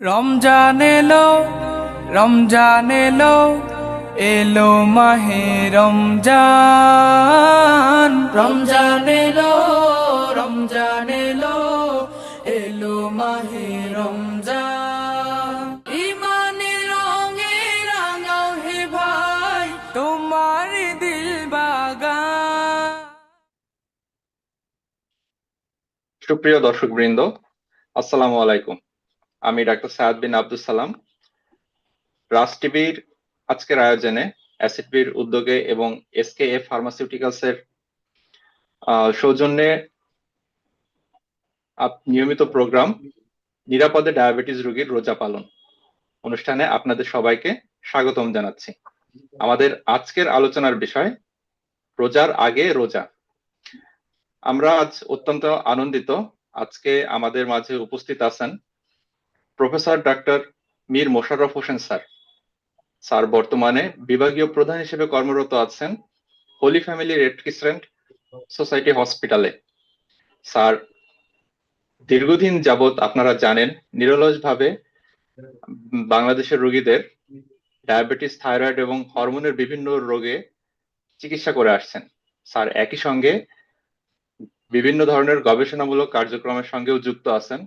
রমজান এলো রমজান এলো এলো মাহে রমজান। রমজান এলো রমজান এলো এলো মাহে রমজান। ইমানের রঙে রাঙাও হে ভাই তোমার দিল বাগান। সুপ্রিয় দর্শকবৃন্দ আসসালামু আলাইকুম। আমি ডাক্তার সায়াদ বিন আব্দুল সালাম। রাজ টিভির আজকের আয়োজনে অ্যাসিড বির উদ্যোগে এবং এসকে এফ ফার্মাসিউটিক্যালস এর সৌজন্যে নিয়মিত প্রোগ্রাম, নিরাপদে ডায়াবেটিস রোগীর রোজা পালন অনুষ্ঠানে আপনাদের সবাইকে স্বাগতম জানাচ্ছি। আমাদের আজকের আলোচনার বিষয়, রোজার আগে রোজা। আমরা আজ অত্যন্ত আনন্দিত। আজকে আমাদের মাঝে উপস্থিত আছেন professor doctor Mir Mosharraf Hossain sir. Sir বর্তমানে বিভাগীয় প্রধান হিসেবে কর্মরত আছেন Holy Family Red Crescent Society হসপিটালে। স্যার, দীর্ঘদিন যাবৎ আপনারা জানেন, নিরলসভাবে বাংলাদেশের রোগীদের ডায়াবেটিস, থাইরয়েড এবং হরমোনের বিভিন্ন রোগে চিকিৎসা করে আসছেন। স্যার, একই সঙ্গে বিভিন্ন ধরনের গবেষণামূলক কার্যক্রমের সঙ্গেও যুক্ত আছেন।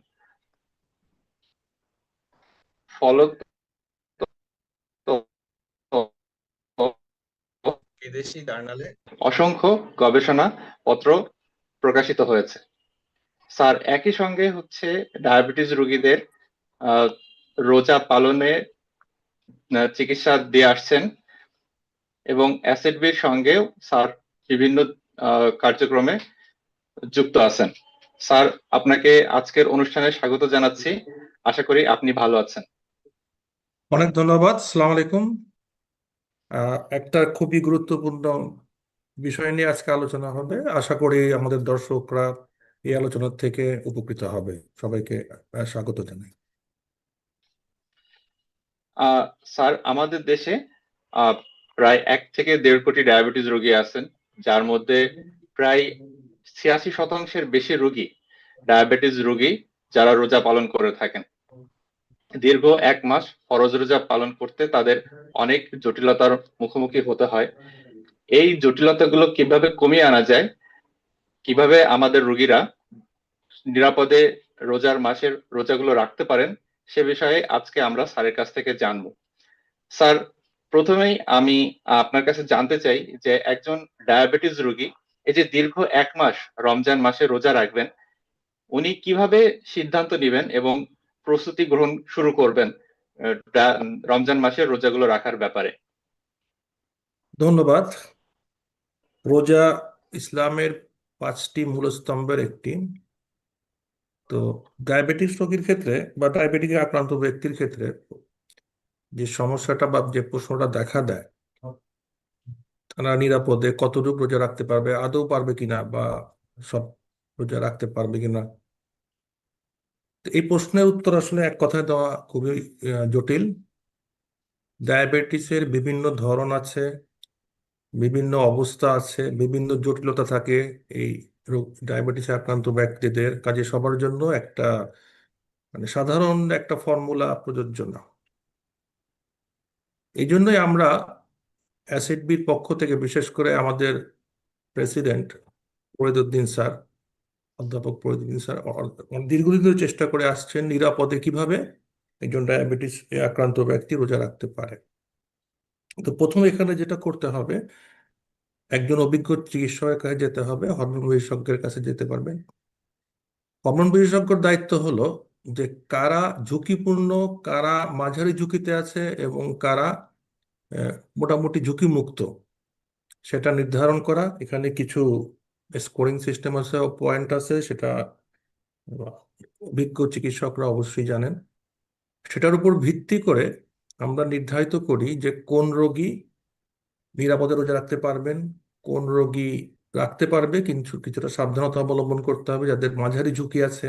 ফলত বিদেশি জার্নালে অসংখ্য গবেষণা পত্র প্রকাশিত হয়েছে। স্যার একই সঙ্গে হচ্ছে ডায়াবেটিস রোগীদের আহ, রোজা পালনে চিকিৎসা দিয়ে আসছেন এবং অ্যাসিড বির সঙ্গেও স্যার বিভিন্ন কার্যক্রমে যুক্ত আছেন। স্যার আপনাকে আজকের অনুষ্ঠানে স্বাগত জানাচ্ছি। আশা করি আপনি ভালো আছেন। অনেক ধন্যবাদ, সালাম আলাইকুম। একটা খুবই গুরুত্বপূর্ণ বিষয় নিয়ে আজকে আলোচনা হবে। আশা করি আমাদের দর্শকরা এই আলোচনার থেকে উপকৃত হবে। সবাইকে স্বাগত জানাই। স্যার, আমাদের দেশে প্রায় এক থেকে দেড় কোটি ডায়াবেটিস রোগী আছেন, যার মধ্যে প্রায় ছিয়াশি শতাংশের বেশি রোগী ডায়াবেটিস রোগী যারা রোজা পালন করে থাকেন। দীর্ঘ এক মাস ফরজ রোজা পালন করতে তাদের অনেক জটিলতার মুখোমুখি হতে হয়। এই জটিলতাগুলো কীভাবে কমিয়ে আনা যায়? কীভাবে আমাদের রোগীরা নিরাপদে রোজার মাসের রোজাগুলো রাখতে পারেন? সে বিষয়ে আজকে আমরা স্যারের কাছ থেকে জানব। স্যার, প্রথমেই আমি আপনার কাছে জানতে চাই যে একজন ডায়াবেটিস রোগী, এই যে দীর্ঘ এক মাস রমজান মাসে রোজা রাখবেন, উনি কীভাবে সিদ্ধান্ত নেবেন এবং প্রস্তুতি গ্রহণ শুরু করবেন রমজান মাসে রোজাগুলো রাখার ব্যাপারে। ধন্যবাদ। রোজা ইসলামের পাঁচটি মূল স্তম্ভের একটি। তো ডায়াবেটিস রোগীর ক্ষেত্রে বা ডায়াবেটিকে আক্রান্ত ব্যক্তির ক্ষেত্রে যে সমস্যাটা বা যে প্রশ্নটা দেখা দেয়, তারা নিরাপদে কতটুকু রোজা রাখতে পারবে, আদৌ পারবে কিনা বা সব রোজা রাখতে পারবে কিনা এই প্রশ্নের উত্তর আসলে এক কথায় দেওয়া খুবই জটিল। ডায়াবেটিসের বিভিন্ন ধরন আছে, বিভিন্ন অবস্থা আছে, বিভিন্ন জটিলতা থাকে এই রোগ, ডায়াবেটিসে আক্রান্ত ব্যক্তিদের। কাজে সবার জন্য একটা মানে সাধারণ একটা ফর্মুলা প্রযোজ্য না। এই জন্যই আমরা অ্যাসিডবির পক্ষ থেকে বিশেষ করে আমাদের প্রেসিডেন্ট ফরিদউদ্দিন স্যার অধ্যাপক ফরিদউদ্দিন স্যার অ- দীর্ঘদিন ধরে চেষ্টা করে আসছেন নিরাপদে কীভাবে একজন ডায়াবেটিস আক্রান্ত ব্যক্তি রোজা রাখতে পারে। তো প্রথমে এখানে যেটা করতে হবে, একজন অভিজ্ঞ চিকিৎসকের কাছে যেতে হবে, হরমোন বিশেষজ্ঞের কাছে যেতে পারবেন। হরমোন বিশেষজ্ঞর দায়িত্ব হলো যে কারা ঝুঁকিপূর্ণ, কারা মাঝারি ঝুঁকিতে আছে এবং কারা মোটামুটি ঝুঁকিমুক্ত, সেটা নির্ধারণ করা। এখানে কিছু স্কোরিং সিস্টেম আছে পয়েন্ট আছে, সেটা অভিজ্ঞ চিকিৎসকরা অবশ্যই জানেন। সেটার উপর ভিত্তি করে আমরা নির্ধারিত করি যে কোন রোগী নিরাপদে রোজা রাখতে পারবেন, কোন রোগী রাখতে পারবে, কিন্তু কিছুটা সাবধানতা অবলম্বন করতে হবে যাদের মাঝারি ঝুঁকি আছে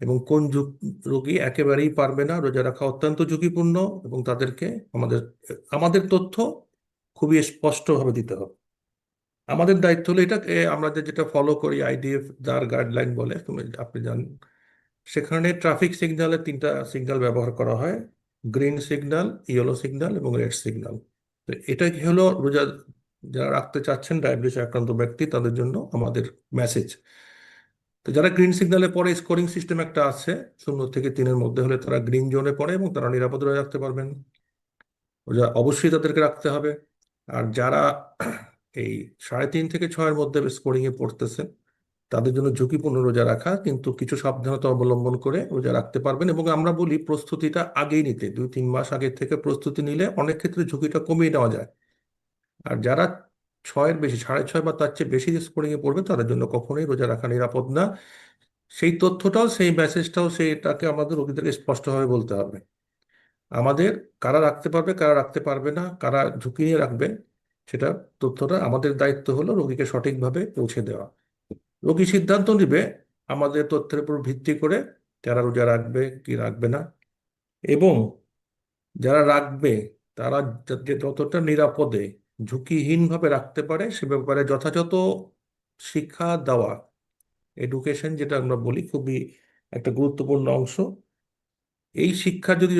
এবং কোন রোগী একেবারেই পারবে না। রোজা রাখা অত্যন্ত ঝুঁকিপূর্ণ এবং তাদেরকে আমাদের আমাদের তথ্য খুবই স্পষ্টভাবে দিতে হবে। আমাদের দায়িত্ব হলো এটা এ, আমরা যেটা ফলো করি আইডিএফ যার গাইডলাইন বলে তুমি আপনি জানেন সেখানে ট্রাফিক সিগন্যালের তিনটা সিগন্যাল ব্যবহার করা হয় গ্রিন সিগন্যাল ইয়েলো সিগন্যাল এবং রেড সিগন্যাল তো এটা হলো রোজা যারা রাখতে চাচ্ছেন ডায়াবেটিস আক্রান্ত ব্যক্তি তাদের জন্য আমাদের মেসেজ তো যারা গ্রিন সিগন্যালে পড়ে স্কোরিং সিস্টেম একটা আছে শূন্য থেকে তিনের মধ্যে হলে তারা গ্রিন জোনে পড়ে এবং তারা নিরাপদ রাখতে পারবেন। রোজা অবশ্যই তাদেরকে রাখতে হবে। আর যারা এই সাড়ে তিন থেকে ছয়ের মধ্যে স্কোরিং এ পড়তেছে। তাদের জন্য ঝুঁকিপূর্ণ রোজা রাখা, কিন্তু কিছু সাবধানতা অবলম্বন করে রোজা রাখতে পারবেন এবং আমরা বলি প্রস্তুতিটা আগেই নিতে। দুই, তিন মাস আগে থেকে প্রস্তুতি নিলে অনেক ক্ষেত্রে ঝুঁকিটা কমিয়ে নেওয়া যায়। আর যারা ছয়ের বেশি, সাড়ে ছয় বা তার চেয়ে বেশি স্কোরিং এ পড়বে, তাদের জন্য কখনোই রোজা রাখা নিরাপদ না। সেই তথ্যটাও, সেই মেসেজটাও সেইটাকে আমাদের রোগীদেরকে স্পষ্টভাবে বলতে হবে। আমাদের কারা রাখতে পারবে, কারা রাখতে পারবে না, কারা ঝুঁকি নিয়ে রাখবে সেটা তথ্যটা আমাদের দায়িত্ব হলো রোগীকে সঠিকভাবে পৌঁছে দেওয়া। রোগী সিদ্ধান্ত নিবে আমাদের তথ্যের উপর ভিত্তি করে যারা রোজা রাখবে কি রাখবে না। এবং যারা রাখবে, তারা যাতে যতটা নিরাপদে, ঝুঁকিহীনভাবে রাখতে পারে সে ব্যাপারে যথাযথ শিক্ষা দেওয়া। এডুকেশন যেটা আমরা বলি খুবই একটা গুরুত্বপূর্ণ অংশ। এই শিক্ষা যদি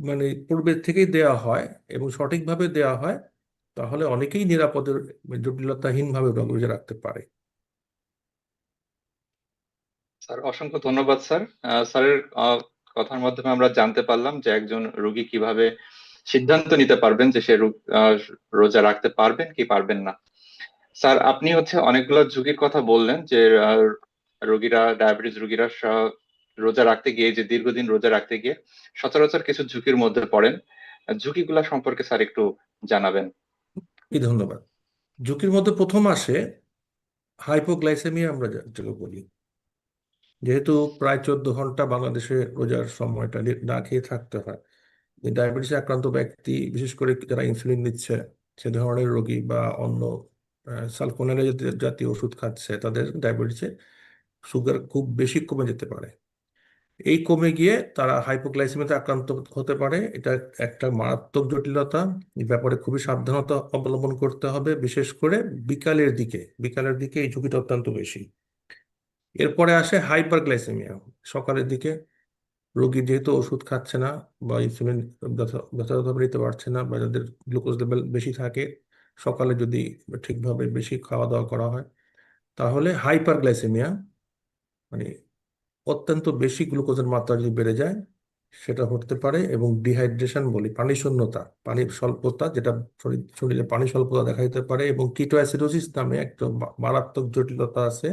মানে পূর্বের থেকেই দেওয়া হয় এবং সঠিকভাবে দেওয়া হয় তাহলে অনেকেই নিরাপদে জটিলতাহীনভাবে রোজা রাখতে পারে। স্যার, অসংখ্য ধন্যবাদ, স্যার। স্যারের কথার মাধ্যমে আমরা জানতে পারলাম যে একজন রোগী কীভাবে সিদ্ধান্ত নিতে পারবেন যে সে রোজা রাখতে পারবেন কি পারবেন না। স্যার, আপনি হচ্ছে অনেকগুলো ঝুঁকির কথা বললেন যে রোগীরা, ডায়াবেটিস রোগীরা রোজা রাখতে গিয়ে, যে দীর্ঘদিন রোজা রাখতে গিয়ে সচরাচর কিছু ঝুঁকির মধ্যে পড়েন। ঝুঁকিগুলা সম্পর্কে স্যার একটু জানাবেন। ধন্যবাদ। ঝুঁকির মধ্যে প্রথম আসে হাইপোগ্লাইসেমিয়া আমরা যা- যেটা বলি। যেহেতু প্রায় চোদ্দ ঘণ্টা বাংলাদেশে রোজার সময়টা না খেয়ে থাকতে হয়। ডায়াবেটিস আক্রান্ত ব্যক্তি, বিশেষ করে যারা ইনসুলিন নিচ্ছে, সে ধরনের রোগী বা অন্য সালফোনেরা জাতীয় ওষুধ খাচ্ছে, তাদের ডায়াবেটিসে সুগার খুব বেশি কমে যেতে পারে। এই কমে গিয়ে তারা হাইপোগ্লাইসেমিয়াতে আক্রান্ত হতে পারে। এটা একটা মারাত্মক জটিলতা। এই ব্যাপারে খুবই সাবধানতা অবলম্বন করতে হবে, বিশেষ করে বিকালের দিকে। বিকালের দিকে এই ঝুঁকিটা অত্যন্ত বেশি। এরপরে আসে হাইপারগ্লাইসেমিয়া। সকালের দিকে রোগী যেহেতু ওষুধ খাচ্ছে না বা ইনসুলিন যথা- যথাযথভাবে নিতে পারছে না বা যাদের গ্লুকোজ লেভেল বেশি থাকে, সকালে যদি ঠিকভাবে বেশি খাওয়া দাওয়া করা হয়, তাহলে হাইপারগ্লাইসেমিয়া মানে অত্যন্ত বেশি গ্লুকোজের মাত্রা যদি বেড়ে যায়, সেটা হতে পারে এবং ডিহাইড্রেশন বলি, পানি শূন্যতা পানির স্বল্পতা, যেটা শরীর পানি স্বল্পতা দেখা দিতে পারে এবং কিটোঅ্যাসিডোসিস নামে একটা মারাত্মক জটিলতা আছে,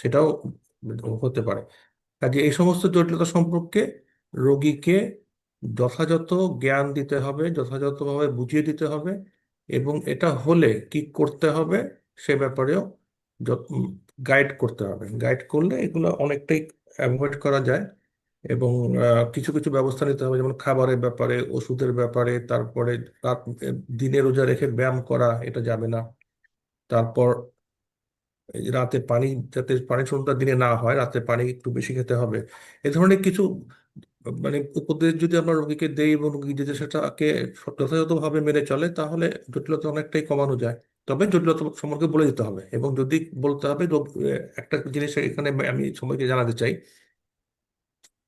সেটাও হতে পারে। কাজে এই সমস্ত জটিলতা সম্পর্কে রোগীকে যথাযথ জ্ঞান দিতে হবে, যথাযথভাবে বুঝিয়ে দিতে হবে এবং এটা হলে কি করতে হবে সে ব্যাপারেও গাইড করতে হবে। গাইড করলে এগুলো অনেকটাই অ্যাভয়েড করা যায় এবং কিছু কিছু ব্যবস্থা নিতে হবে। যেমন খাবারের ব্যাপারে, ওষুধের ব্যাপারে, তারপরে রাত দিনে রোজা রেখে ব্যায়াম করা, এটা যাবে না। তারপর রাতে পানি, যাতে পানি শূন্যতা দিনে না হয়, রাতে পানি একটু বেশি খেতে হবে। এ ধরনের কিছু মানে উপদেশ যদি আমরা রোগীকে দেই এবং রোগী যদি সেটাকে যথাযথভাবে মেনে চলে, তাহলে জটিলতা অনেকটাই কমানো যায়। তবে জটিলতা সম্পর্কে বলে দিতে হবে এবং যদি বলতে হবে একটা জিনিস এখানে আমি সবাইকে জানাতে চাই।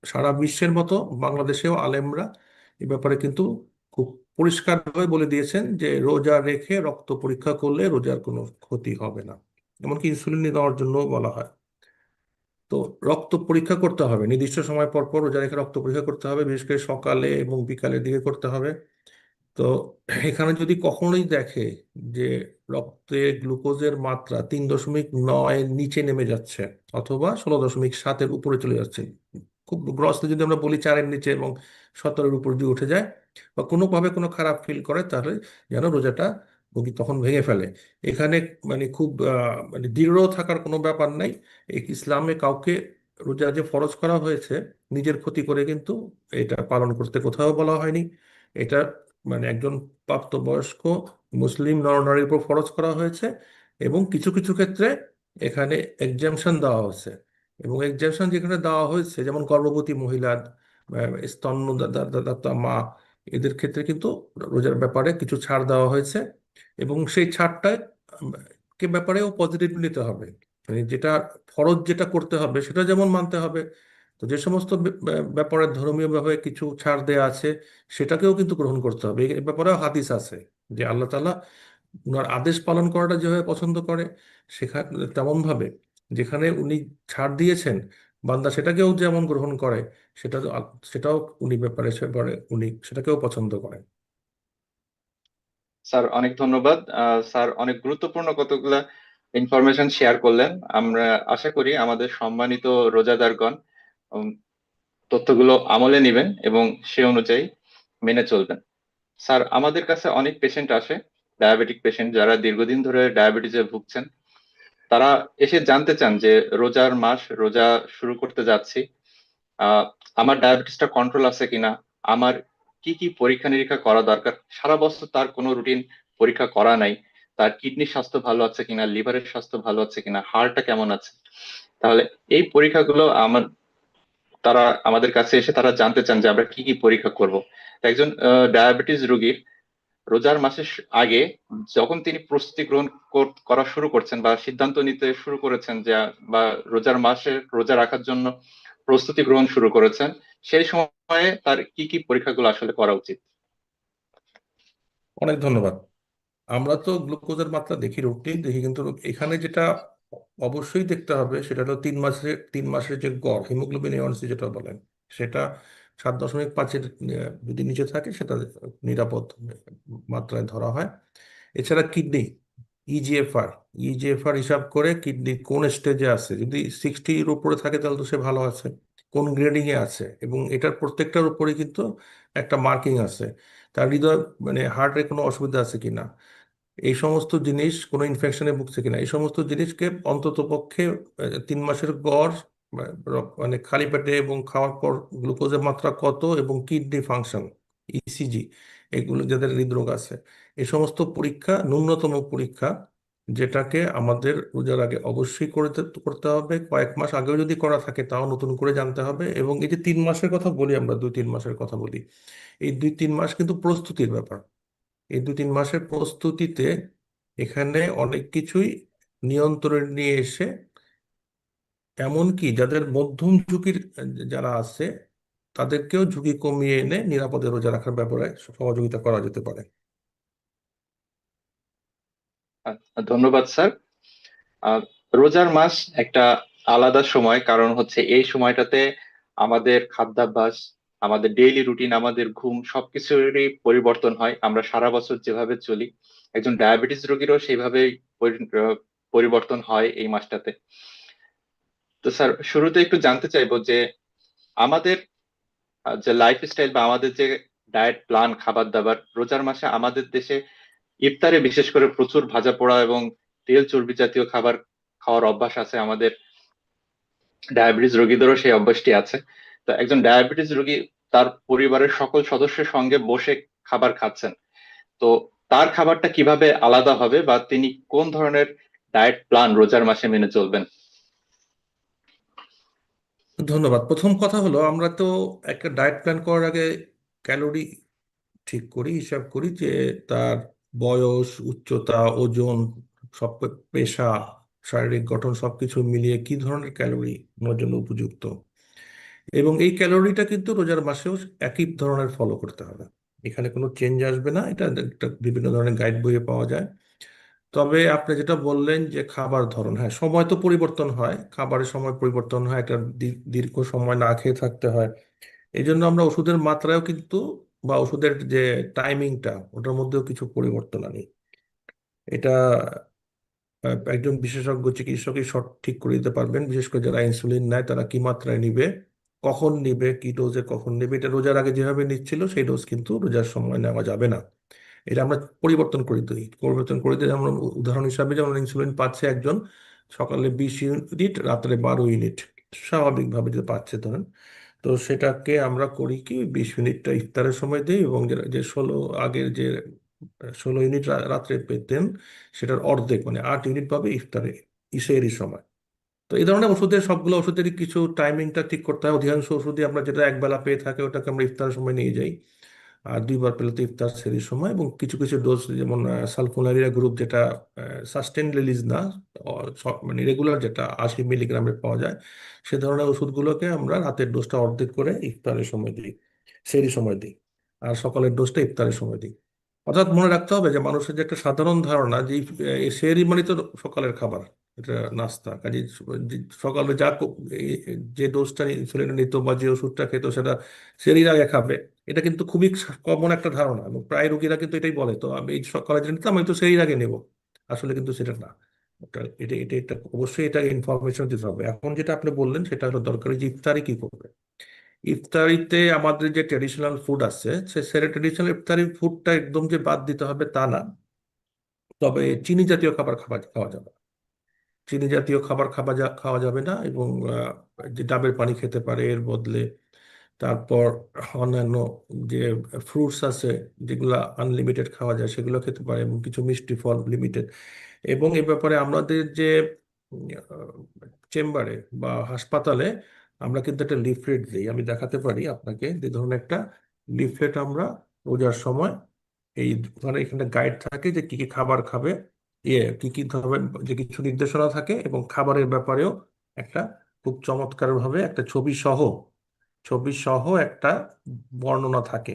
সারা বিশ্বের মতো বাংলাদেশেও আলেমরা এ ব্যাপারে কিন্তু খুব পরিষ্কারভাবে বলে দিয়েছেন যে রোজা রেখে রক্ত পরীক্ষা করলে রোজার কোনো ক্ষতি হবে না। এমনকি ইনসুলিন নেওয়ার জন্য বলা হয়। তো রক্ত পরীক্ষা করতে হবে। নির্দিষ্ট সময় পর পর রোজা রেখে রক্ত পরীক্ষা করতে হবে, বিশেষ করে সকালে এবং বিকালের দিকে করতে হবে। তো এখানে যদি কখনোই দেখে যে রক্তে গ্লুকোজের মাত্রা তিন দশমিক নয় নিচে নেমে যাচ্ছে অথবা ষোলো দশমিক সাতের উপরে চলে যাচ্ছে, খুব গ্রসলি যদি আমরা বলি চারের নিচে এবং সতেরোর উপর দিয়ে উঠে যায় বা কোনোভাবে কোনো খারাপ ফিল করে, তাহলে যেন রোজাটা রোগী তখন ভেঙে ফেলে। এখানে মানে খুব মানে দৃঢ় থাকার কোনো ব্যাপার নাই। ইসলামে কাউকে রোজা যে ফরজ করা হয়েছে, নিজের ক্ষতি করে কিন্তু এটা পালন করতে কোথাও বলা হয়নি। এটা মানে একজন প্রাপ্তবয়স্ক মুসলিম নরনারীর উপর ফরজ করা হয়েছে এবং কিছু কিছু ক্ষেত্রে এখানে এক্সামশন দেওয়া হয়েছে। এবং এক্সামশন যেখানে দেওয়া হয়েছে, যেমন গর্ভবতী মহিলা স্তন্যদাতা মা, এদের ক্ষেত্রে কিন্তু রোজার ব্যাপারে কিছু ছাড় দেওয়া হয়েছে। এবং সেই ছাড়টা, কে ব্যাপারেও পজিটিভ নিতে হবে। মানে যেটা ফরজ যেটা করতে হবে, সেটা যেমন মানতে হবে। তো যে সমস্ত ব্যাপারে ধর্মীয়ভাবে কিছু ছাড় দেয়া আছে, সেটাকেও কিন্তু গ্রহণ করতে হবে। এই ব্যাপারেও হাদিস আছে যে আল্লাহ তালা ওনার আদেশ পালন করাটা যেভাবে পছন্দ করে, সেখানে তেমন ভাবে যেখানে উনি ছাড় দিয়েছেন, বান্দা সেটাকেও যেমন গ্রহণ করে, সেটা সেটাও উনি ব্যাপারে সেবারে উনি সেটাকেও পছন্দ করেন। স্যার, অনেক ধন্যবাদ। স্যার, অনেক গুরুত্বপূর্ণ কতগুলা ইনফরমেশন শেয়ার করলেন। আমরা আশা করি আমাদের সম্মানিত রোজাদারগণ তথ্যগুলো আমলে নেবেন এবং সে অনুযায়ী মেনে চলবেন। স্যার, আমাদের কাছে অনেক পেশেন্ট আসে ডায়াবেটিক পেশেন্ট যারা দীর্ঘদিন ধরে ডায়াবেটিসে ভুগছেন। তারা এসে জানতে চান যে রোজার মাস, রোজা শুরু করতে যাচ্ছি। আমার ডায়াবেটিসটা কন্ট্রোল আছে কিনা? আমার কি কি পরীক্ষা নিরীক্ষা করা দরকার? সারা বছর তার কোনো রুটিন পরীক্ষা করা নাই। তার কিডনির স্বাস্থ্য ভালো আছে কিনা লিভারের স্বাস্থ্য ভালো আছে কিনা হার্টটা কেমন আছে? তাহলে এই পরীক্ষাগুলো আমার, তারা আমাদের কাছে এসে তারা জানতে চান যে আমরা কি কি পরীক্ষা করব। একজন ডায়াবেটিস রোগীর রোজার মাসের আগে যখন তিনি প্রস্তুতি গ্রহণ করা শুরু করছেন বা সিদ্ধান্ত নিতে শুরু করেছেন যে, বা রোজার মাসে রোজা রাখার জন্য প্রস্তুতি গ্রহণ শুরু করেছেন, সেই সময়ে তার কি কি পরীক্ষাগুলো আসলে করা উচিত? অনেক ধন্যবাদ। আমরা তো গ্লুকোজের মাত্রা দেখি রুটিন দেখি কিন্তু এখানে যেটা অবশ্যই দেখতে হবে সেটা হলো তিন মাসের তিন মাসের যে গড়, হিমোগ্লোবিন এওয়ানসি যেটা বলেন, সেটা সাত দশমিক পাঁচের যদি নিচে থাকে সেটা নিরাপদ মাত্রায় ধরা হয়। এছাড়া কিডনি ইজিএফআর ইজিএফআর হিসাব করে কিডনি কোন স্টেজে আছে? যদি সিক্সটির উপরে থাকে তাহলে তো সে ভালো আছে। কোন গ্রেডিং এ আছে? এবং এটার প্রত্যেকটার উপরে কিন্তু একটা মার্কিং আছে। তার হৃদয় মানে হার্টের কোনো অসুবিধা আছে কিনা? এই সমস্ত জিনিস কোনো ইনফেকশনে ভুগছে কিনা? এই সমস্ত জিনিসকে অন্তত পক্ষে তিন মাসের গড় মানে খালি পেটে এবং খাওয়ার পর গ্লুকোজের মাত্রা কত এবং কিডনি ফাংশন ইসিজি এগুলো যাদের হৃদরোগ আছে। এই সমস্ত পরীক্ষা, ন্যূনতম পরীক্ষা, যেটাকে আমাদের রোজার আগে অবশ্যই করতে করতে হবে। কয়েক মাস আগেও যদি করা থাকে, তাও নতুন করে জানতে হবে এবং এই যে তিন মাসের কথা বলি আমরা, দুই, তিন মাসের কথা বলি, এই দুই, তিন মাস কিন্তু প্রস্তুতির ব্যাপার। এই দু তিন মাসের প্রস্তুতিতে এখানে অনেক কিছুই নিয়ন্ত্রণে নিয়ে এসে, এমনকি যাদের মধ্যম ঝুঁকির, যারা আছে, তাদেরকেও ঝুঁকি কমিয়ে এনে নিরাপদে রোজা রাখার ব্যাপারে সহযোগিতা করা যেতে পারে। ধন্যবাদ, স্যার। রোজার মাস একটা আলাদা সময়, কারণ হচ্ছে এই সময়টাতে আমাদের খাদ্যাভ্যাস, আমাদের ডেইলি রুটিন আমাদের ঘুম সবকিছুরই পরিবর্তন হয়। আমরা সারা বছর যেভাবে চলি, একজন ডায়াবেটিস রোগীরও সেইভাবেই পরি- পরিবর্তন হয় এই মাসটাতে। তো স্যার, শুরুতে একটু জানতে চাইব যে আমাদের যে লাইফস্টাইল বা আমাদের যে ডায়েট প্ল্যান খাবার দাবার রোজার মাসে আমাদের দেশে ইফতারে বিশেষ করে প্রচুর ভাজা পোড়া এবং তেল চর্বি জাতীয় খাবার খাওয়ার অভ্যাস আছে আমাদের। ডায়াবেটিস রোগীদেরও সেই অভ্যাসটি আছে। তো একজন ডায়াবেটিস রোগী তার পরিবারের সকল সদস্যের সঙ্গে বসে খাবার খাচ্ছেন। তো তার খাবারটা কীভাবে আলাদা হবে বা তিনি কোন ধরনের ডায়েট প্ল্যান রোজার মাসে মেনে চলবেন? ধন্যবাদ। প্রথম কথা হলো, আমরা তো একটা ডায়েট প্ল্যান করার আগে ক্যালোরি ঠিক করি, হিসাব করি যে তার বয়স, উচ্চতা, ওজন, সব পেশা, শারীরিক গঠন, সবকিছু মিলিয়ে কি ধরনের ক্যালোরি ওনার জন্য উপযুক্ত? এবং এই ক্যালোরিটা কিন্তু রোজার মাসেও একই ধরনের ফলো করতে হবে। এখানে কোনো চেঞ্জ আসবে না, এটা একটা বিভিন্ন ধরনের গাইড বইয়ে পাওয়া যায়। তবে আপনি যেটা বললেন যে খাবার ধরন হ্যাঁ সময় তো পরিবর্তন হয়, খাবারের সময় পরিবর্তন হয়, একটা দীর্ঘ সময় না খেয়ে থাকতে হয়। এই জন্য আমরা ওষুধের মাত্রায়ও কিন্তু বা ওষুধের যে টাইমিংটা ওটার মধ্যেও কিছু পরিবর্তন আনি। এটা একজন বিশেষজ্ঞ চিকিৎসকই সঠিক করে দিতে পারবেন। বিশেষ করে যারা ইনসুলিন নেয়, তারা কি মাত্রায় নিবে, কখন নিবে, কি ডোজে কখন নিবে, এটা রোজার আগে যেভাবে নিচ্ছিল, সেই ডোজ কিন্তু রোজার সময় নেওয়া যাবে না। এটা আমরা পরিবর্তন করে দিই। পরিবর্তন করে দিই যেমন উদাহরণ হিসাবে যেমন ইনসুলিন পাচ্ছে একজন, সকালে বিশ ইউনিট রাত্রে বারো ইউনিট স্বাভাবিকভাবে যে পাচ্ছে ধরেন। তো সেটাকে আমরা করি কি, বিশ মিনিটটা ইফতারের সময় দিই এবং যে ষোলো আগের যে, ষোলো ইউনিট রাত্রে পেতেন, সেটার অর্ধেক মানে আট ইউনিট পাবে ইফতারে ইসেরই সময়। তো এই ধরনের ওষুধের, সবগুলো ওষুধেরই কিছু টাইমিংটা ঠিক করতে হয়। অধিকাংশ ওষুধই আমরা যেটা একবেলা পেয়ে থাকে, ওটাকে আমরা ইফতারের সময় নিয়ে যাই। আর দুইবার পেলে তো ইফতার সেরির সময় এবং কিছু কিছু ডোজ যেমন সালফোনারিয়া গ্রুপ যেটা সাস্টেন রিলিজ না মানে রেগুলার যেটা আশি মিলিগ্রামের পাওয়া যায়, সে ধরনের ওষুধগুলোকে আমরা রাতের ডোজটা অর্ধেক করে ইফতারের সময় দিই সেহরির সময় দিই, আর সকালের ডোজটা ইফতারের সময় দিই। অর্থাৎ মনে রাখতে হবে যে মানুষের যে একটা সাধারণ ধারণা যে সেহরি মানে তো সকালের খাবার, এটা নাস্তা কাজে সকালে যা যে ডোজটা ইনসুলিন নিত বা যে ওষুধটা খেত সেটা সেহরির আগে খাবে এটা কিন্তু খুবই কমন একটা ধারণা এবং প্রায় রোগীরা কিন্তু এটাই বলে, তো আমি এই যেটা নিতাম, আমি তো সেই আগে নেব। আসলে কিন্তু সেটা না। এটা এটা এটা অবশ্যই এটা ইনফরমেশন দিতে হবে। এখন যেটা আপনি বললেন, সেটা হলো দরকারি যে ইফতারি কি করবে। ইফতারিতে আমাদের যে ট্রেডিশনাল ফুড আছে, সে সেটা ট্রেডিশনাল ইফতারি ফুডটা একদম যে বাদ দিতে হবে তা না। তবে চিনি জাতীয় খাবার খাবার খাওয়া যাবে। চিনি জাতীয় খাবার খাওয়া খাওয়া যাবে না এবং যে ডাবের পানি খেতে পারে, এর বদলে তারপর অন্যান্য যে ফ্রুটস আছে, যেগুলা আনলিমিটেড খাওয়া যায়, সেগুলো খেতে পারে এবং কিছু মিষ্টি ফল লিমিটেড এবং এ ব্যাপারে আমাদের যে চেম্বারে বা হাসপাতালে আমরা কিন্তু একটা লিফলেট দিই। আমি দেখাতে পারি আপনাকে যে ধরুন একটা লিফলেট আমরা রোজার সময় এই ধরনের এখানে গাইড থাকে যে কি কি খাবার খাবে ইয়ে কি কি ধরনের, যে কিছু নির্দেশনা থাকে এবং খাবারের ব্যাপারেও একটা খুব চমৎকার ভাবে একটা ছবি সহ ছবি সহ একটা বর্ণনা থাকে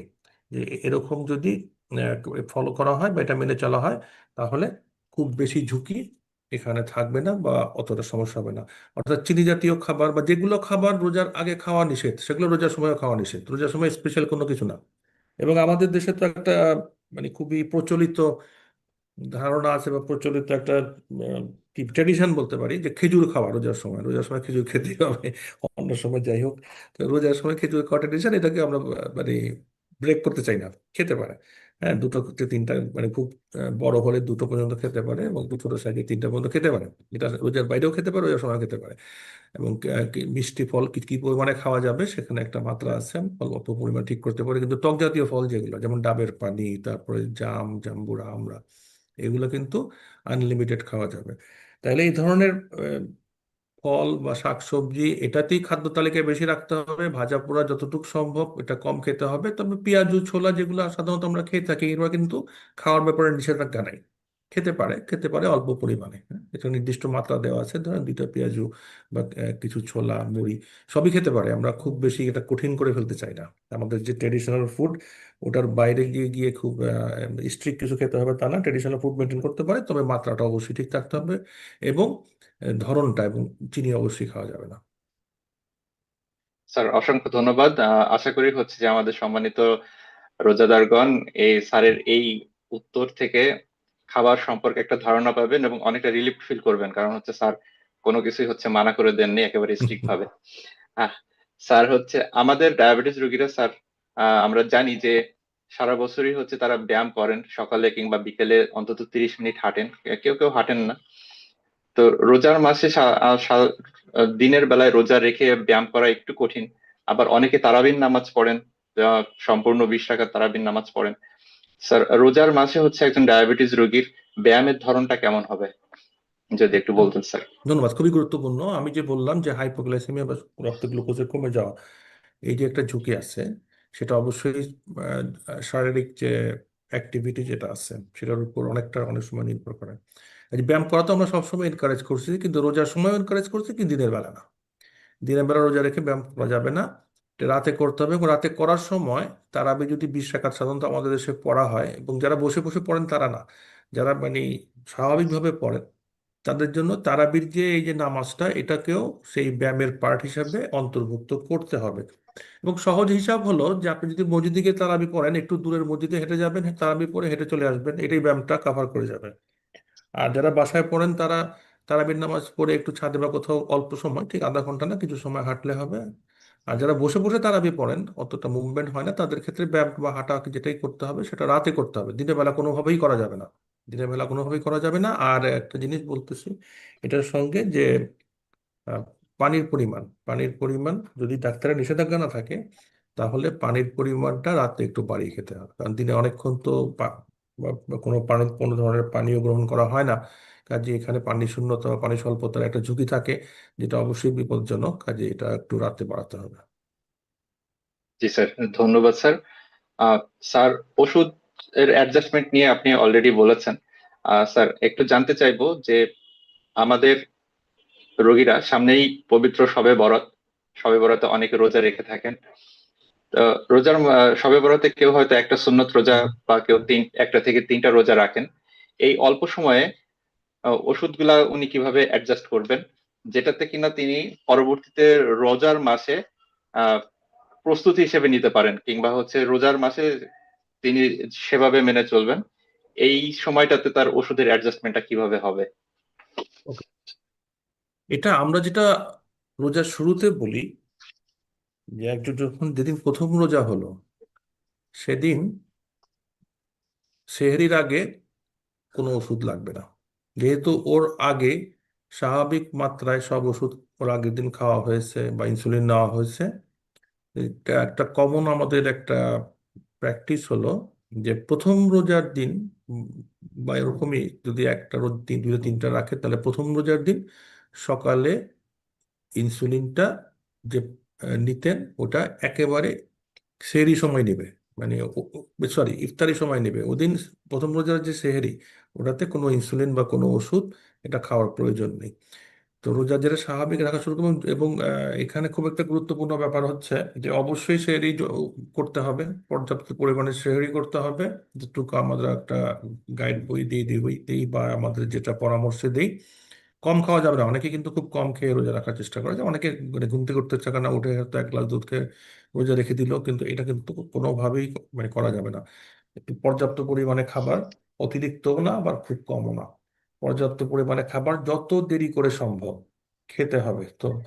যে এরকম যদি ফলো করা হয় বা এটা মেনে চলা হয়, তাহলে খুব বেশি ঝুঁকি এখানে থাকবে না বা অতটা সমস্যা হবে না। অর্থাৎ চিনি জাতীয় খাবার বা যেগুলো খাবার রোজার আগে খাওয়া নিষেধ, সেগুলো রোজার সময় খাওয়া নিষেধ। রোজার সময় স্পেশাল কোনো কিছু না। এবং আমাদের দেশে তো একটা মানে খুবই প্রচলিত ধারণা আছে বা প্রচলিত একটা ট্রেডিশন বলতে পারি যে খেজুর খাওয়া রোজার সময়। রোজার সময় খেজুর খেতেই হবে, অন্য সময় যাই হোক। তো রোজার সময় খেজুর খাওয়া ট্রেডিশন এটাকে আমরা মানে ব্রেক করতে চাই না, খেতে পারে। হ্যাঁ দুটো তিনটা মানে খুব বড় হলে দুটো পর্যন্ত খেতে পারে এবং দু ছোট সাইজে তিনটা পর্যন্ত খেতে পারে। এটা রোজার বাইরেও খেতে পারে, রোজার সময় খেতে পারে। এবং মিষ্টি ফল কি কি পরিমাণে খাওয়া যাবে সেখানে একটা মাত্রা আছে ফল অল্প পরিমাণ ঠিক করতে পারে। কিন্তু টক জাতীয় ফল যেগুলো, যেমন ডাবের পানি, তারপরে জাম, জাম্বুরা আমরা এগুলো কিন্তু আনলিমিটেড খাওয়া যাবে। তাহলে এই ধরনের ফল বা শাকসবজি এটাতেই খাদ্য তালিকায় বেশি রাখতে হবে। ভাজা পোড়া যতটুকু সম্ভব এটা কম খেতে হবে। তবে পেঁয়াজু, ছোলা যেগুলো সাধারণত আমরা খেয়ে থাকি, এগুলো কিন্তু খাওয়ার ব্যাপারে নিষেধাজ্ঞা নাই। খেতে পারে খেতে পারে অল্প পরিমাণে হ্যাঁ? এটা নির্দিষ্ট মাত্রা দেওয়া আছে। ধরেন দুইটা পেঁয়াজু বা কিছু ছোলা, মুড়ি সবই খেতে পারে। আমরা খুব বেশি এটা কঠিন করে ফেলতে চাই না। আমাদের যে ট্রেডিশনাল ফুড ওটার বাইরে গিয়ে গিয়ে খুব স্ট্রিক্ট কিছু খেতে হবে তা না। ট্রেডিশনাল ফুড মেনটেন করতে পারে তবে মাত্রাটা অবশ্যই ঠিক থাকতে হবে এবং ধরনটা এবং চিনি অবশ্যই খাওয়া যাবে না। স্যার অসংখ্য ধন্যবাদ। আশা করি হচ্ছে যে আমাদের সম্মানিত রোজাদারগণ এই স্যারের এই উত্তর থেকে খাবার সম্পর্কে একটা ধারণা পাবেন এবং অনেকটা রিলিফ ফিল করবেন কারণ হচ্ছে স্যার কোনো কিছুই হচ্ছে মানা করে দেননি একেবারে স্ট্রিক্ট ভাবে। স্যার হচ্ছে আমাদের ডায়াবেটিস রোগীরা স্যার আমরা জানি যে সারা বছরই হচ্ছে তারা ব্যায়াম করেন সকালে কিংবা বিকেলে অন্তত তিরিশ মিনিট হাঁটেন। কেউ কেউ হাঁটেন না। তো রোজার মাসে দিনের বেলায় রোজা রেখে ব্যায়াম করা একটু কঠিন। আবার অনেকে তারাবিন নামাজ পড়েন সম্পূর্ণ বিশ টাকার তারাবির নামাজ পড়েন। স্যার, রোজার মাসে হচ্ছে একজন ডায়াবেটিস রোগীর ব্যায়ামের ধরনটা কেমন হবে? যদি একটু বলতেন, স্যার। ধন্যবাদ, খুবই গুরুত্বপূর্ণ। আমি যে বললাম যে হাইপোগ্লাইসেমিয়া বা রক্ত গ্লুকোজের কমে যাওয়া, এই যে একটা ঝুঁকি আছে সেটা অবশ্যই শারীরিক যে অ্যাক্টিভিটি যেটা আছে, সেটার উপর অনেকটা অনেক সময় নির্ভর করে। ব্যায়াম করা তো আমরা সবসময় এনকারেজ করছি, কিন্তু রোজার সময় এনকারেজ করছি কিন্তু দিনের বেলা না। দিনের বেলা রোজা রেখে ব্যায়াম করা যাবে না। রাতে করতে হবে এবং রাতে করার সময় তারাবি যদি বিশ রাকাত সাধারণত আমাদের দেশে পড়া হয় এবং যারা বসে বসে পড়েন তারা না। যারা মানে স্বাভাবিকভাবে পড়েন তাদের জন্য তারাবির যে এই যে নামাজটা, এটাকেও সেই ব্যায়ামের পার্ট হিসাবে অন্তর্ভুক্ত করতে হবে। এবং সহজ হিসাব হলো যে আপনি যদি মসজিদে গিয়ে তারাবি পড়েন, একটু দূরের মসজিদে হেঁটে যাবেন তারাবি পড়ে হেঁটে চলে আসবেন, এটাই ব্যায়ামটা কভার করে যাবে আর যারা বাসায় পড়েন, তারা তারাবির নামাজ পড়ে একটু ছাদে বা কোথাও অল্প সময়, ঠিক আধা ঘণ্টা না, কিছু সময় হাঁটলে হবে। আর যারা বসে বসে তারাবি পড়েন, অতটা মুভমেন্ট হয় না, তাদের ক্ষেত্রে ব্যায়াম বা হাঁটা যেটাই করতে হবে, সেটা রাতে করতে হবে। দিনের বেলা কোনোভাবেই করা যাবে না। দিনের বেলা কোনোভাবেই করা যাবে না। আর একটা জিনিস বলতেছি, এটার সঙ্গে যে পানির পরিমাণ পানির পরিমাণ যদি ডাক্তারের নিষেধাজ্ঞা না থাকে, তাহলে পানির পরিমাণটা রাতে একটু বাড়িয়ে খেতে হবে। কারণ দিনে অনেকক্ষণ তো কোনো পানি, কোনো ধরনের পানীয় গ্রহণ করা হয় না। কাজে এখানে পানি শূন্যতা বা পানি স্বল্পতার একটা ঝুঁকি থাকে, যেটা অবশ্যই বিপজ্জনক। কাজে এটা একটু রাতে বাড়াতে হবে। জি স্যার, ধন্যবাদ স্যার। স্যার, ওষুধ এর অ্যাডজাস্টমেন্ট নিয়ে আপনি অলরেডি বলেছেন। স্যার একটু জানতে চাইব যে আমাদের রোগীরা সামনেই পবিত্র শবে বরাত। শবে বরাতে অনেকে রোজা রেখে থাকেন। রোজার শবে বরাতে কেউ হয়তো একটা সুন্নত রোজা বা কেউ তিন, একটা থেকে তিনটা রোজা রাখেন। এই অল্প সময়ে ওষুধগুলা উনি কীভাবে অ্যাডজাস্ট করবেন, যেটাতে কিনা তিনি পরবর্তীতে রোজার মাসে প্রস্তুতি হিসেবে নিতে পারেন, কিংবা হচ্ছে রোজার মাসে তিনি সেভাবে মেনে চলবেন। এই সময়টাতে তার ওষুধের অ্যাডজাস্টমেন্টটা কীভাবে হবে? এটা আমরা যেটা রোজার শুরুতে বলি, যে একজন যখন যেদিন প্রথম রোজা হলো, সেদিন সেহরির আগে কোনো ওষুধ লাগবে না। যেহেতু ওর আগে স্বাভাবিক মাত্রায় সব ওষুধ ওর আগের দিন খাওয়া হয়েছে বা ইনসুলিন নেওয়া হয়েছে। এটা একটা কমন আমাদের একটা প্র্যাকটিস হলো যে প্রথম রোজার দিন বা এরকমই যদি একটা রোজ তিন দুটো তিনটা রাখে, তাহলে প্রথম রোজার দিন সকালে ইনসুলিনটা যে নিতেন, ওটা একেবারে সেহরি সময় নেবে। মানে সরি ইফতারি সময় নেবে। ওদিন প্রথম রোজার যে সেহরি, ওটাতে কোনো ইনসুলিন বা কোনো ওষুধ, এটা খাওয়ার প্রয়োজন নেই। তো রোজা যেটা স্বাভাবিক রাখা শুরু করবেন এবং এখানে খুব একটা গুরুত্বপূর্ণ ব্যাপার হচ্ছে যে অবশ্যই সেহরি করতে হবে। পর্যাপ্ত পরিমাণে সেহরি করতে হবে। যেটুকু আমরা একটা গাইড বই দিই বই দিই বা আমাদের যেটা পরামর্শে দিই। কম খাওয়া যাবে না। অনেকে কিন্তু খুব কম খেয়ে রোজা রাখার চেষ্টা করে। যে অনেকে মানে ঘুম থেকে উঠতে চায় না, উঠে হয়তো এক গ্লাস দুধ খেয়ে রোজা রেখে দিল, কিন্তু এটা কিন্তু কোনোভাবেই মানে করা যাবে না। একটু পর্যাপ্ত পরিমাণে খাবার, অতিরিক্তও না, আবার খুব কমও না। পর্যাপ্ত পরিমাণে খাবার যত দেরি করে সম্ভব খেতে হবে। তো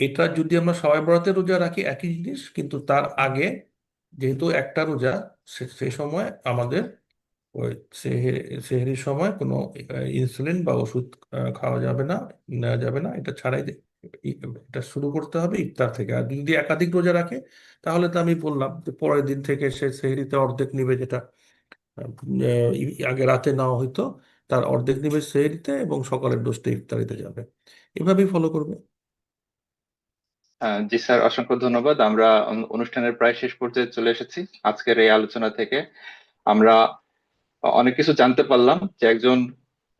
এটা যদি আমরা সবাই বরাতে রোজা রাখি, একই জিনিস, কিন্তু তার আগে যেহেতু একটা রোজা, সে- সময় আমাদের ওই সেহেরি সেহেরির সময় কোনো ইনসুলিন বা ওষুধ খাওয়া যাবে না, নেওয়া যাবে না। এটা ছাড়াই এটা শুরু করতে হবে ইফতার থেকে। আর যদি একাধিক রোজা রাখে, তাহলে তো আমি বললাম যে পরের দিন থেকে সে সেহরিতে অর্ধেক নিবে যেটা আগে রাতে নেওয়া হইতো। তার অর্ধেক নিবে সেহরিতে এবং সকালের ডোজটা ইফতারিতে যাবে। এভাবেই ফলো করবে। জি স্যার, অসংখ্য ধন্যবাদ। আমরা অনুষ্ঠানের প্রায় শেষ পর্যায়ে চলে এসেছি। আজকের এই আলোচনা থেকে আমরা অনেক কিছু জানতে পারলাম যে একজন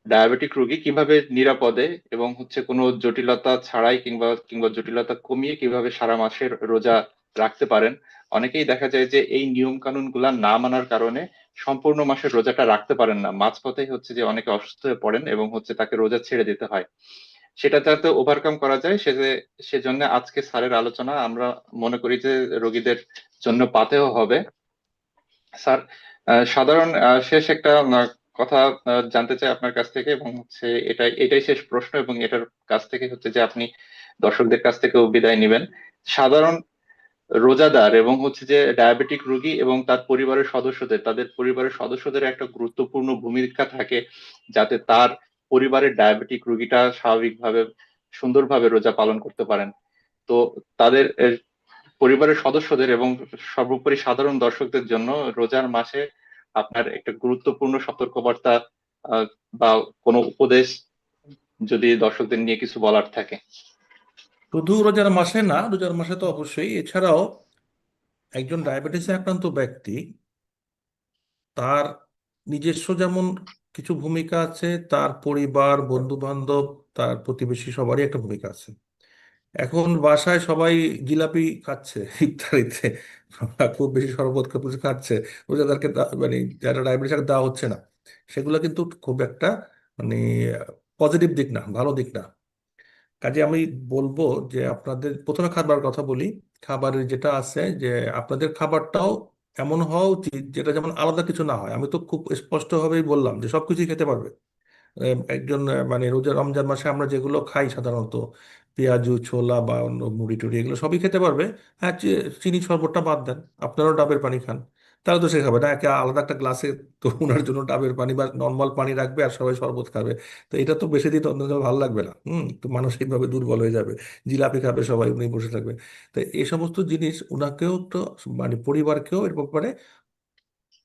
ডায়াবেটিক রোগী কীভাবে নিরাপদে এবং হচ্ছে কোনো জটিলতা ছাড়াই কিংবা কিংবা জটিলতা কমিয়ে কীভাবে সারা মাসের রোজা রাখতে পারেন। অনেকেই দেখা যায় যে এই নিয়ম কানুনগুলা না মানার কারণে সম্পূর্ণ মাসের রোজাটা রাখতে পারেন না। মাঝপথেই হচ্ছে যে অনেকে অসুস্থ হয়ে পড়েন এবং হচ্ছে তাকে রোজা ছেড়ে দিতে হয়। সেটা যাতে ওভারকাম করা যায়। সে যে, সেজন্য আজকে স্যারের আলোচনা আমরা মনে করি যে রোগীদের জন্য পাতেও হবে। স্যার সাধারণ শেষ একটা কথা জানতে চাই আপনার কাছ থেকে এবং হচ্ছে এটাই এটাই শেষ প্রশ্ন এবং এটার কাছ থেকে হচ্ছে যে আপনি দর্শকদের কাছ থেকেও বিদায় নেবেন। সাধারণ রোজাদার এবং হচ্ছে যে ডায়াবেটিক রোগী এবং তার পরিবারের সদস্যদের, তাদের পরিবারের সদস্যদের একটা গুরুত্বপূর্ণ ভূমিকা থাকে যাতে তার পরিবারের ডায়াবেটিক রোগীটা স্বাভাবিকভাবে, সুন্দরভাবে রোজা পালন করতে পারেন। তো তাদের পরিবারের সদস্যদের এবং সর্বোপরি সাধারণ দর্শকদের জন্য রোজার মাসে আপনার একটা গুরুত্বপূর্ণ সতর্কবার্তা বা কোনো উপদেশ যদি দর্শকদের নিয়ে কিছু বলার থাকে। শুধু রোজার মাসে না রোজার মাসে তো অবশ্যই। এছাড়াও একজন ডায়াবেটিসে আক্রান্ত ব্যক্তি, তার নিজস্ব যেমন কিছু ভূমিকা আছে, তার পরিবার বন্ধু বান্ধব তার প্রতিবেশী সবারই একটা ভূমিকা আছে। এখন বাসায় সবাই জিলাপি খাচ্ছে ইফতারিতে। খুব বেশি শরবত কিছু খাচ্ছে। রোজাদারকে মানে যারা ডায়াবেটিস দেওয়া হচ্ছে না। সেগুলো কিন্তু খুব একটা মানে পজিটিভ দিক না, ভালো দিক না। কাজে আমি বলব যে আপনাদের, প্রথমে খাবার কথা বলি। খাবারের যেটা আছে যে আপনাদের খাবারটাও এমন হওয়া উচিত যেটা যেমন আলাদা কিছু না হয়। আমি তো খুব স্পষ্টভাবেই বললাম যে সবকিছুই খেতে পারবে। একজন মানে রোজা রমজান মাসে আমরা যেগুলো খাই সাধারণত পেঁয়াজু, ছোলা বা অন্য মুড়ি টুড়ি এগুলো সবই খেতে পারবে। হ্যাঁ চিনি শরবতটা বাদ দেন। আপনারাও ডাবের পানি খান। তাহলে তো সে খাবে না। একে আলাদা একটা গ্লাসে তো ওনার জন্য ডাবের পানি বা নর্মাল পানি রাখবে আর সবাই শরবত খাবে। তো এটা তো বেশি দিন অন্য ভালো লাগবে না। হুম তো মানসিকভাবে দুর্বল হয়ে যাবে। জিলাপি খাবে সবাই উনি বসে থাকবে। তো এই সমস্ত জিনিস ওনাকেও তো মানে পরিবারকেও এর ব্যাপারে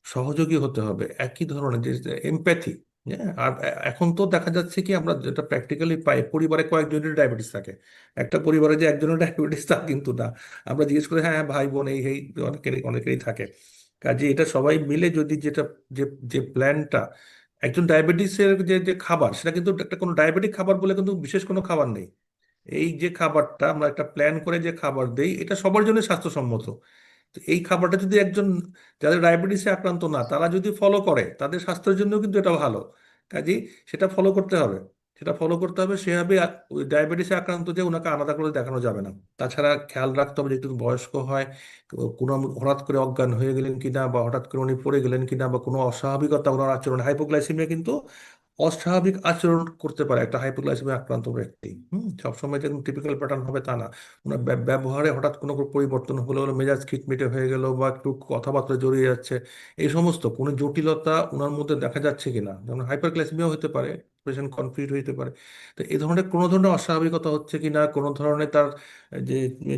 সহযোগী হতে হবে। একই ধরনের যে এমপ্যাথি হ্যাঁ? আর এখন তো দেখা যাচ্ছে কি আমরা যেটা প্র্যাকটিক্যালি পাই পরিবারে কয়েকজনের ডায়াবেটিস থাকে। একটা পরিবারে যে একজনের ডায়াবেটিস তা কিন্তু না। আমরা জিজ্ঞেস করি হ্যাঁ হ্যাঁ, ভাই বোন এই এই অনেকেরই অনেকেরই থাকে। কাজে এটা সবাই মিলে যদি যেটা, যে যে প্ল্যানটা একজন ডায়াবেটিসের যে যে খাবার, সেটা কিন্তু একটা কোনো ডায়াবেটিক খাবার বলে কিন্তু বিশেষ কোনো খাবার নেই। এই যে খাবারটা আমরা একটা প্ল্যান করে যে খাবার দেই, এটা সবার জন্য স্বাস্থ্যসম্মত। তো এই খাবারটা যদি একজন, যাদের ডায়াবেটিসে আক্রান্ত না, তারা যদি ফলো করে, তাদের স্বাস্থ্যের জন্য কিন্তু এটা ভালো। কাজেই সেটা ফলো করতে হবে। সেটা ফলো করতে হবে। সেভাবে ডায়াবেটিসে আক্রান্ত যে ওনাকে আলাদা করে দেখানো যাবে না। তাছাড়া খেয়াল রাখতে হবে যে একটু বয়স্ক হয়, কোনো হঠাৎ করে অজ্ঞান হয়ে গেলেন কিনা বা হঠাৎ করে উনি পড়ে গেলেন কিনা বা কোনো অস্বাভাবিকতা ওনার আচরণে হাইপোগ্লাইসেমিয়া কিন্তু অস্বাভাবিক আচরণ করতে পারে একটা হাইপোগ্লাইসেমিয়া আক্রান্ত ব্যক্তি। হুম, সবসময় যে টিপিক্যাল প্যাটার্ন হবে তা না। ওনার ব্য- ব্যবহারে হঠাৎ কোনো পরিবর্তন হলো মেজাজ খিটমিটে হয়ে গেল বা একটু কথাবার্তা জড়িয়ে যাচ্ছে, এই সমস্ত কোনো জটিলতা ওনার মধ্যে দেখা যাচ্ছে কিনা? যেমন হাইপারগ্লাইসেমিয়া হতে পারে। পেশেন্ট কনফিউজ হইতে পারে। তো এই ধরনের কোনো ধরনের অস্বাভাবিকতা হচ্ছে কি না কোনো ধরনের তার যে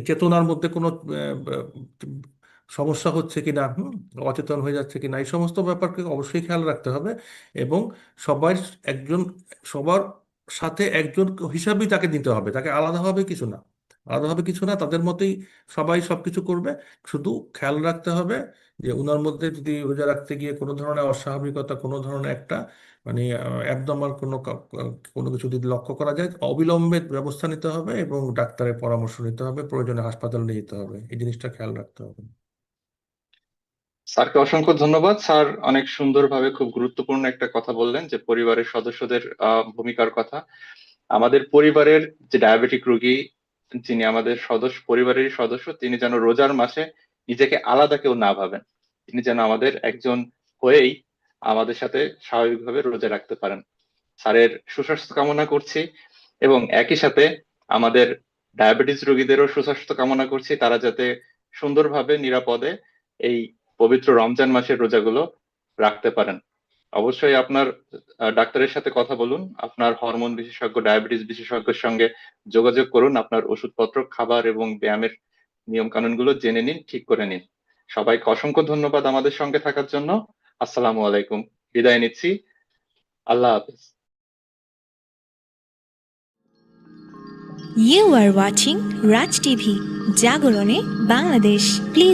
চেতনার মধ্যে কোনো সমস্যা হচ্ছে কিনা, হুম, অচেতন হয়ে যাচ্ছে কি না এই সমস্ত ব্যাপারকে অবশ্যই খেয়াল রাখতে হবে এবং সবাই একজন, সবার সাথে একজন হিসাবেই তাকে নিতে হবে, তাকে আলাদাভাবে কিছু না। আলাদাভাবে কিছু না, তাদের মতেই সবাই সব কিছু করবে, শুধু খেয়াল রাখতে হবে যে ওনার মধ্যে যদি রোজা রাখতে গিয়ে কোনো ধরনের অস্বাভাবিকতা, কোনো ধরনের একটা মানে অ্যাবনর্মাল কোনো কোনো কিছু যদি লক্ষ্য করা যায়, অবিলম্বে ব্যবস্থা নিতে হবে এবং ডাক্তারের পরামর্শ নিতে হবে, প্রয়োজনে হাসপাতালে নিয়ে যেতে হবে। এই জিনিসটা খেয়াল রাখতে হবে। স্যারকে অসংখ্য ধন্যবাদ। স্যার অনেক সুন্দরভাবে খুব গুরুত্বপূর্ণ একটা কথা বললেন যে পরিবারের সদস্যদের ভূমিকার কথা। আমাদের পরিবারের যে ডায়াবেটিক রোগী, যিনি আমাদের সদস্য, পরিবারেরই সদস্য, তিনি যেন রোজার মাসে নিজেকে আলাদা কেউ না ভাবেন। তিনি যেন আমাদের একজন হয়েই আমাদের সাথে স্বাভাবিকভাবে রোজা রাখতে পারেন। স্যারের সুস্বাস্থ্য কামনা করছি এবং একই সাথে আমাদের ডায়াবেটিস রোগীদেরও সুস্বাস্থ্য কামনা করছি। তারা যাতে সুন্দরভাবে, নিরাপদে এই পবিত্র রমজান মাসের রোজাগুলো রাখতে পারেন। অবশ্যই আপনার ডাক্তারের সাথে কথা বলুন। আপনার হরমোন বিশেষজ্ঞ, ডায়াবেটিস বিশেষজ্ঞের সঙ্গে যোগাযোগ করুন। আপনার ওষুধপত্র, খাবার এবং ব্যায়ামের নিয়ম কানুনগুলো জেনে নিন, ঠিক করে নিন। সবাইকে অসংখ্য ধন্যবাদ আমাদের সঙ্গে থাকার জন্য। আসসালামু আলাইকুম। বিদায় নিচ্ছি। আল্লাহ হাফেজ। You are watching Raj TV, জাগরণে বাংলাদেশ প্লিজ